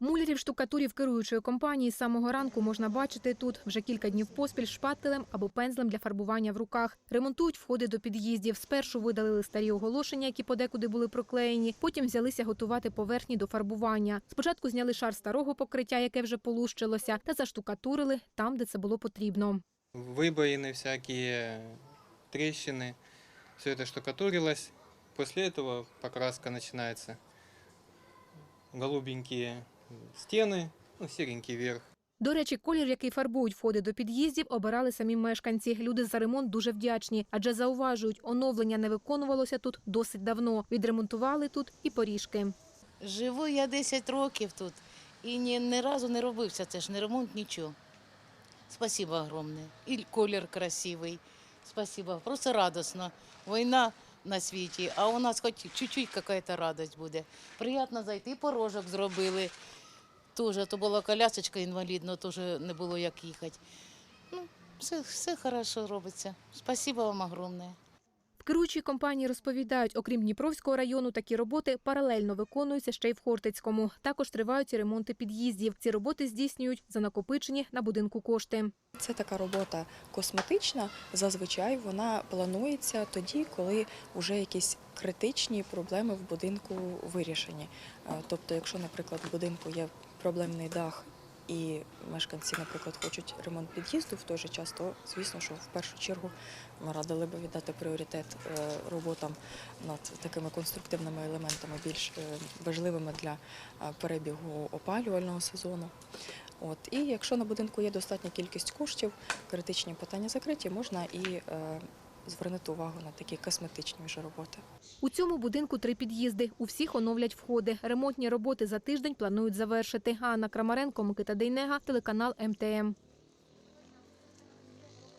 Мулярів штукатурів керуючої компанії з самого ранку можна бачити тут вже кілька днів поспіль шпателем або пензлем для фарбування в руках. Ремонтують входи до під'їздів. Спершу видалили старі оголошення, які подекуди були проклеєні. Потім взялися готувати поверхні до фарбування. Спочатку зняли шар старого покриття, яке вже полущилося, та заштукатурили там, де це було потрібно. выбоины всякие, трещины. Все это штукатурилось. После этого покраска начинается. Голубенькие стены, ну, серенький верх. До речі, колір, який фарбують входи до під'їздів, обирали самі мешканці. Люди за ремонт дуже вдячні, адже зауважують, оновлення не виконувалося тут досить давно. Відремонтували тут і поріжки. Живу я 10 років тут і ні, ні разу не робився, це ж не ремонт, нічого. Спасибо огромне. І колір красивий. Спасибо. Просто радосно. Війна на світі, а у нас хоч чуть-чуть якась радость буде. Приємно зайти, порожок зробили. Тоже, то була колясочка інвалідна, теж не було як їхати. Ну, все, все хорошо робиться. Спасибо вам огромне. В керуючій компанії розповідають, окрім Дніпровського району, такі роботи паралельно виконуються ще й в Хортицькому. Також тривають ремонти під'їздів. Ці роботи здійснюють за накопичені на будинку кошти. Це така робота косметична. Зазвичай вона планується тоді, коли вже якісь критичні проблеми в будинку вирішені. Е, Тобто, якщо, наприклад, в будинку є проблемний дах. І мешканці, наприклад, хочуть ремонт під'їзду в той же час, то звісно, що в першу чергу ми радили би віддати пріоритет е, роботам над такими конструктивними елементами, більш е, важливими для е, перебігу опалювального сезону. От і якщо на будинку є достатня кількість коштів, критичні питання закриті, можна і звернути увагу на такі косметичні вже роботи. У цьому будинку три під'їзди. У всіх оновлять входи. Ремонтні роботи за тиждень планують завершити. Анна Крамаренко, Микита Дейнега, телеканал МТМ.